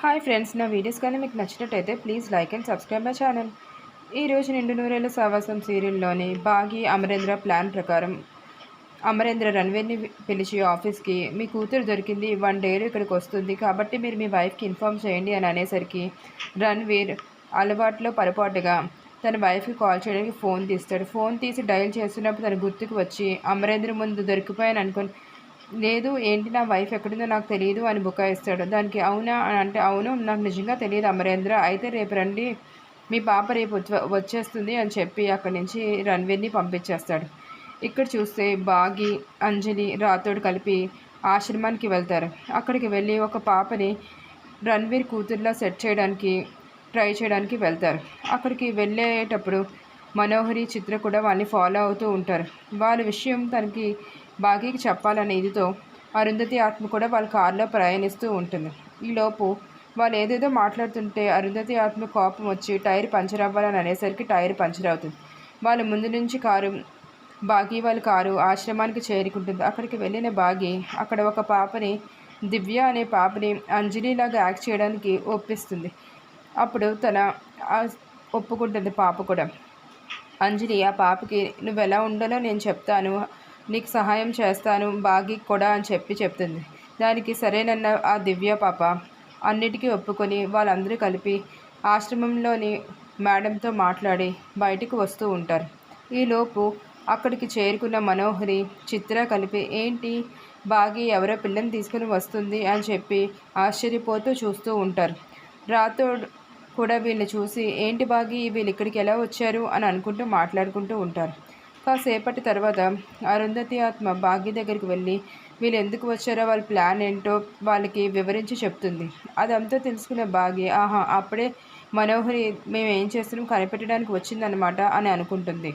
Hi friends నా videos కానీ మీకు నచ్చినట్టయితే please like and subscribe my channel. ఈరోజు నిండు నూరేళ్ళ సావాసం సీరియల్లోని బాగి అమరేంద్ర ప్లాన్ ప్రకారం అమరేంద్ర రణ్వీర్ని పిలిచి ఆఫీస్కి మీ కూతురు దొరికింది వన్ డేలో ఇక్కడికి వస్తుంది కాబట్టి మీరు మీ వైఫ్కి ఇన్ఫామ్ చేయండి అని అనేసరికి రణ్వీర్ అలవాట్లో పొరపాటుగా తన వైఫ్కి కాల్ చేయడానికి ఫోన్ తీస్తాడు. ఫోన్ తీసి డయల్ చేస్తున్నప్పుడు తన గుర్తుకు వచ్చి అమరేంద్ర ముందు దొరికిపోయాను అనుకుని లేదు ఏంటి నా వైఫ్ ఎక్కడుందో నాకు తెలియదు అని బుకాయిస్తాడు దానికి అవునా అని అంటే అవును నాకు నిజంగా తెలియదు అమరేంద్ర. అయితే రేపు రండి మీ పాప రేపు వచ్చేస్తుంది అని చెప్పి అక్కడి నుంచి రణ్వీర్ని పంపించేస్తాడు. ఇక్కడ చూస్తే బాగి అంజలి రాతోడు కలిపి ఆశ్రమానికి వెళ్తారు. అక్కడికి వెళ్ళి ఒక పాపని రణ్వీర్ కూతుర్లా సెట్ చేయడానికి ట్రై చేయడానికి వెళ్తారు. అక్కడికి వెళ్ళేటప్పుడు మనోహరి చిత్ర కూడా వాళ్ళని ఫాలో అవుతూ ఉంటారు. వాళ్ళ విషయం తనకి బాగీకి చెప్పాలనే ఇదితో అరుంధతి ఆత్మ కూడా వాళ్ళ కారులో ప్రయాణిస్తూ ఉంటుంది. ఈలోపు వాళ్ళు ఏదేదో మాట్లాడుతుంటే అరుంధతి ఆత్మ కోపం వచ్చి టైర్ పంచర్ అవ్వాలని అనేసరికి టైర్ పంచర్ అవుతుంది. వాళ్ళ ముందు నుంచి కారు బాగి వాళ్ళ కారు ఆశ్రమానికి చేరుకుంటుంది. అక్కడికి వెళ్ళిన బాగి అక్కడ ఒక పాపని దివ్య అనే పాపని అంజలిలాగా యాక్ట్ చేయడానికి ఒప్పిస్తుంది. అప్పుడు తన ఒప్పుకుంటుంది పాప కూడా. అంజలి ఆ పాపకి నువ్వు ఎలా ఉండాలో నేను చెప్తాను. నీకు సహాయం చేస్తాను బాగి కూడా అని చెప్పి చెప్తుంది. దానికి సరేనన్న ఆ దివ్య పాప అన్నిటికీ ఒప్పుకొని వాళ్ళందరూ కలిపి ఆశ్రమంలోని మేడంతో మాట్లాడి బయటికి వస్తూ ఉంటారు. ఈలోపు అక్కడికి చేరుకున్న మనోహరి చిత్ర కలిపి ఏంటి బాగి ఎవరో పిల్లని తీసుకుని వస్తుంది? అని చెప్పి ఆశ్చర్యపోతూ చూస్తూ ఉంటారు. రాథోడ్ కూడా వీళ్ళు చూసి ఏంటి బాగి వీళ్ళు ఇక్కడికి ఎలా వచ్చారు? అని అనుకుంటూ మాట్లాడుకుంటూ ఉంటారు. కాసేపటి తర్వాత అరుంధతి ఆత్మ భాగ్య దగ్గరికి వెళ్ళి వీళ్ళు ఎందుకు వచ్చారో వాళ్ళ ప్లాన్ ఏంటో వాళ్ళకి వివరించి చెప్తుంది. అదంతా తెలుసుకునే భాగ్య ఆహా అప్పుడే మనోహరి మేము ఏం చేస్తున్నాం కనిపెట్టడానికి వచ్చిందనమాట అని అనుకుంటుంది.